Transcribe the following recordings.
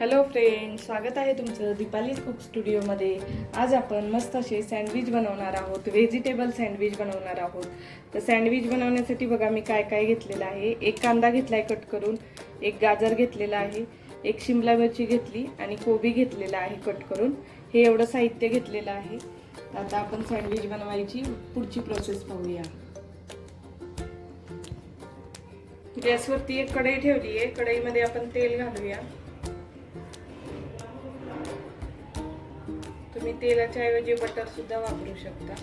Hello friend स्वागत आहे तुमचं दीपाली कुक स्टुडिओमध्ये आज आपण मस्त असे सँडविच बनवणार आहोत व्हेजिटेबल सँडविच बनवणार आहोत. तर सँडविच बनवण्यासाठी बघा मी काय काय घेतलेलं आहे. एक कांदा घेतला आहे कट करून एक गाजर घेतलेला आहे एक शिमला मिरची घेतली आणि कोबी घेतलेला आहे कट करून. हे एवढं साहित्य घेतलेलं आहे. आता आपण सँडविच बनवायची पुढची प्रोसेस पाहूया. गॅसवरती एक कढई ठेवली आहे कढईमध्ये आपण तेल घालूया. तुम्ही तेलाच्या ऐवजी बटर सुद्धा वापरू शकता.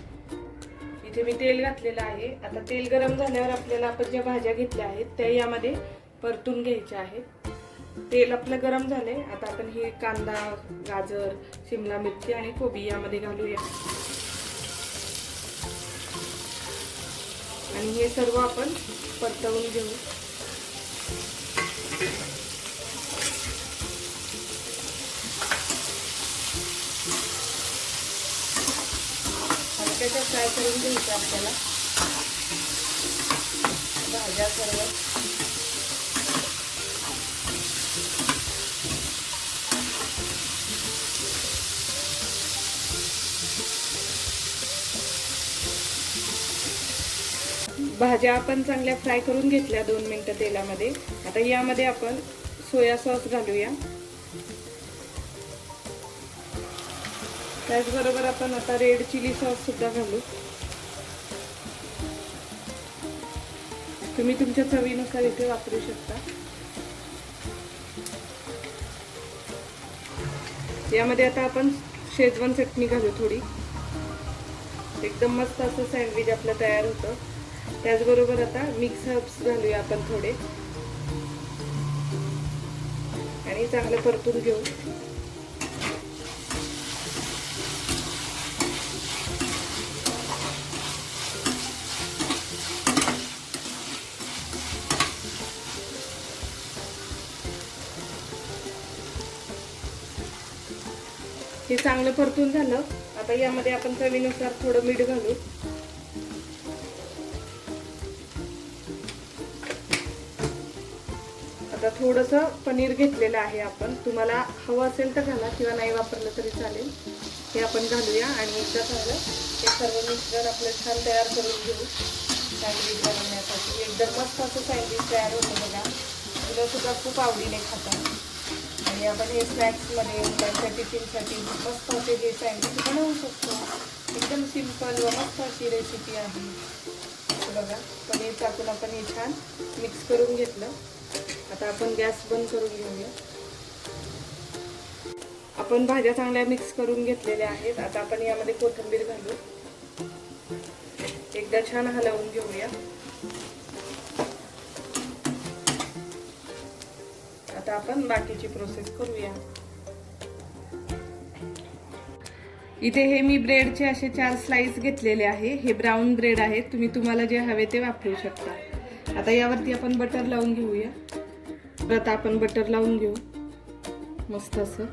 इथे मी तेल घातलेलं आहे. आता तेल गरम झाल्यावर आपल्याला आपण ज्या भाज्या घेतल्या आहेत त्या यामध्ये परतून घ्यायच्या आहेत. तेल आपलं गरम झालंय. आता आपण हे कांदा गाजर शिमला मिरची आणि कोबी यामध्ये घालूया. आणि हे सर्व आपण परतवून घेऊ. हलक्याच्या फ्राय करून घ्यायचं आपल्याला भाज्या सर्व. भाज्या आपण चांगल्या फ्राय करून घेतल्या दोन मिनिटं तेलामध्ये. आता यामध्ये आपण सोया सॉस घालूया. त्याचबरोबर आपण आता रेड चिली सॉस सुद्धा घालू. तुम्ही तुमच्या चवीनुसार इथे वापरू शकता. यामध्ये आता आपण शेजवान चटणी घालू थोडी. एकदम मस्त असं सँडविच आपलं तयार होतं. त्याचबरोबर आता मिक्स हर्ब्स घालूया आपण थोडे. आणि चांगलं परतून घेऊ. ते चांगलं परतून झालं. आता यामध्ये आपण चवीनुसार थोडं मीठ घालू. आता थोडस पनीर घेतलेलं आहे आपण. तुम्हाला हवं असेल तर घाला किंवा नाही वापरलं तरी चालेल. हे आपण घालूया आणि एकदा झालं हे सर्व मिश्रण आपलं छान तयार करून घेऊ. सँडविच बनवण्यासाठी. एकदम मस्त असं सँडविच तयार होतं बघा. मुलं सुद्धा खूप आवडीने खातात. आणि आपण हे स्नॅक्समध्ये मुलांच्या टिफिनसाठी मस्त असे जे सँडविच बनवू शकतो. एकदम सिंपल व मस्त अशी रेसिपी आहे. बघा पनीर टाकून आपण हे छान मिक्स करून घेतलं. आता आपण गॅस बंद करून घेऊया. आपण भाज्या चांगल्या मिक्स करून घेतलेल्या आहेत. आता आपण यामध्ये कोथिंबीर घालू एकदा छान हलवून घेऊया. आता आपण बाकीची प्रोसेस करूया. इथे हे मी ब्रेडचे असे चार स्लाइस घेतलेले आहे. हे ब्राऊन ब्रेड आहेत तुम्ही तुम्हाला जे हवे ते वापरू शकता. आता यावरती आपण बटर लावून घेऊया. परत आपण बटर लावून घेऊ. मस्त असं.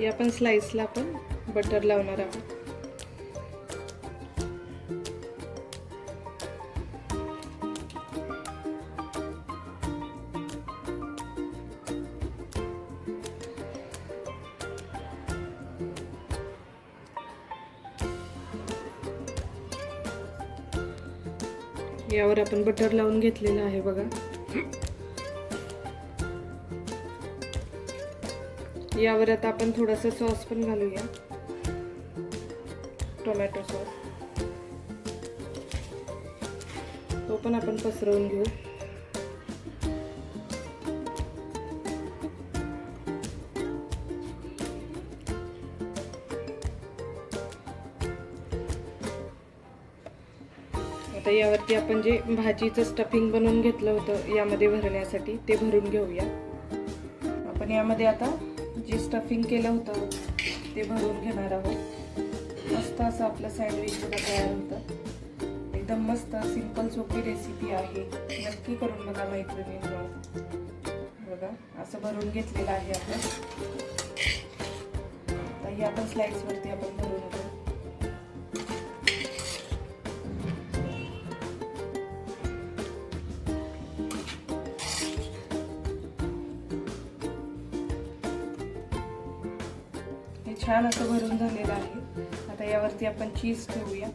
या पण स्लाइसला आपण बटर लावणार आहोत. यावर आपण बटर लावून घेतलेलं आहे बघा. यावर आता आपण थोडासा सॉस पण घालूया. Tomato sauce. तो पण आपण पसरवून घेऊ. आता यावरती आपण जे भाजीचं स्टफिंग बनवून घेतलं होतं यामध्ये भरण्यासाठी ते भरून घेऊया. आपण यामध्ये आता जे स्टफिंग केलं होतं ते भरून घेणार आहोत. मस्त असं आपलं सँडविच बघा तयार होतं. एकदम मस्त सिंपल सोपी रेसिपी आहे. नक्की करून बघा मैत्रिणींनो बघा असं भरून घेतलेलं आहे आपण. आता ही आपण स्लाइस आपण भरून छान असं भरून झालेलं आहे. आता यावरती आपण चीज ठेवूया.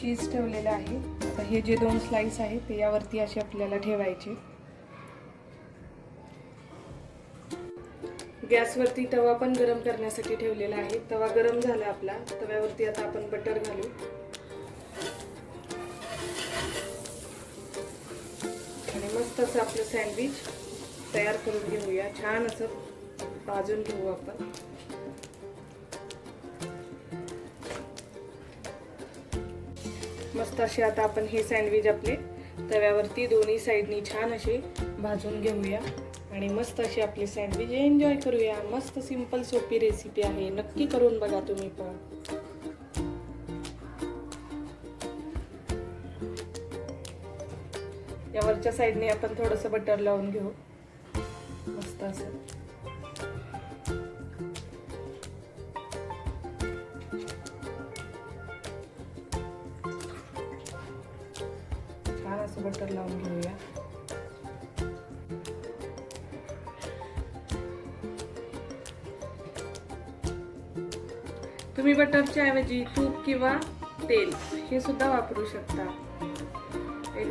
चीज ठेवलेलं आहे. आता हे जे दोन स्लाइस आहेत ते यावरती असे आपल्याला ठेवायचे. गॅसवरती तवा पण गरम करण्यासाठी ठेवलेला आहे. तवा गरम झाला आपला. तव्यावरती आता आपण बटर घालू. मस्त असं आपलं सँडविच तयार करून घेऊया. छान असं भाजून घेऊ आपण. मस्त असे आता आपण हे सँडविच आपले तव्यावरती दोन्ही साईडनी छान असे भाजून घेऊया. आणि मस्त अशी आपली सँडविच. एन्जॉय करूया. मस्त सिंपल सोपी रेसिपी आहे. नक्की करून बघा तुम्ही पण. या वरच्या साईडने आपण थोडंसं बटर लावून घेऊ. मस्त असं. छान असं बटर लावून घेऊया. तुम्ही बटरच्या ऐवजी तूप किंवा तेल हे सुद्धा वापरू शकता.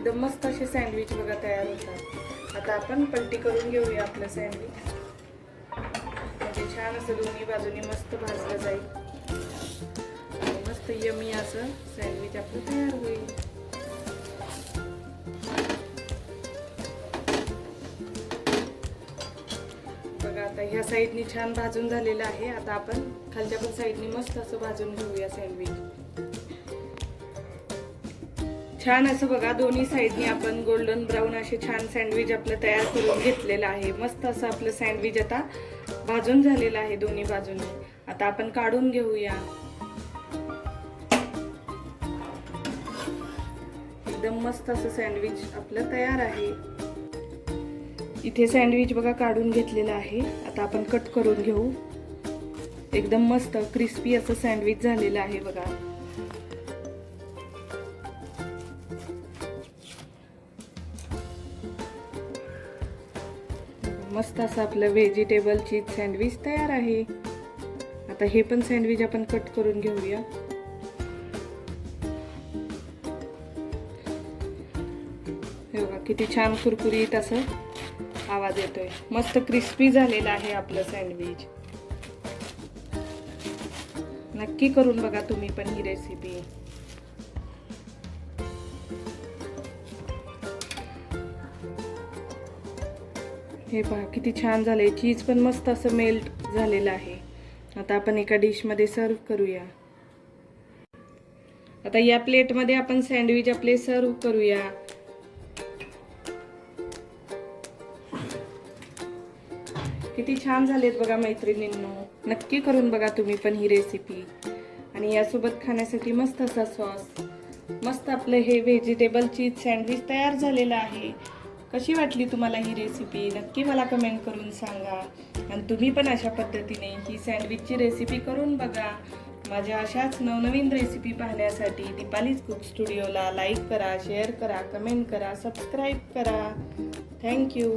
एकदम मस्त असे सँडविच बघा तयार होतात. आता आपण पलटी करून घेऊया आपलं सँडविच. म्हणजे छान असं दोन्ही बाजूनी मस्त भाजलं जाईल. आणि मस्त यमी असं सँडविच आपलं तयार होईल. बघा आता ह्या साईडनी छान भाजून झालेलं आहे. आता आपण खालच्या पण साईडनी मस्त असं भाजून घेऊया सँडविच. छान असं बघा दोन्ही साईडनी आपण गोल्डन ब्राऊन असे छान सँडविच आपलं तयार करून घेतलेलं आहे. मस्त असं आपलं सँडविच आता भाजून झालेलं आहे दोन्ही बाजूनी. आता आपण काढून घेऊया. एकदम मस्त असं सँडविच आपलं तयार आहे. इथे सँडविच बघा काढून घेतलेलं आहे. आता आपण कट करून घेऊ. एकदम मस्त क्रिस्पी असं सँडविच झालेलं आहे बघा. मस्त असं आपलं व्हेजिटेबल चीज सँडविच तयार आहे. आता हे पण सँडविच आपण कट करून घेऊया. हे बघा किती छान कुरकुरीत असं आवाज येतोय. मस्त क्रिस्पी झालेलं आहे आपलं सँडविच नक्की करून बघा तुम्ही पण ही रेसिपी हे पहा किती छान झाले चीज पण मस्त असं मेल्ट झालेलं आहे. आता आपण एका डिशमध्ये सर्व करूया. आता या प्लेटमध्ये आपण सँडविच आपले सर्व करूया. किती छान झालेत बघा मैत्रिणींनो. नक्की करून बघा तुम्ही पण ही रेसिपी आणि यासोबत खाण्यासाठी मस्त असा सॉस मस्त आपलं हे व्हेजिटेबल चीज सँडविच तयार झालेलं आहे. कशी वाटली तुम्हाला ही रेसिपी नक्की मला कमेंट करून सांगा. आणि तुम्ही पण अशा पद्धतीने ही सँडविचची रेसिपी करून बघा. माझ्या अशाच नवनवीन रेसिपी पाहण्यासाठी दीपालीज कुक स्टुडिओला लाईक करा शेअर करा कमेंट करा सबस्क्राईब करा. Thank you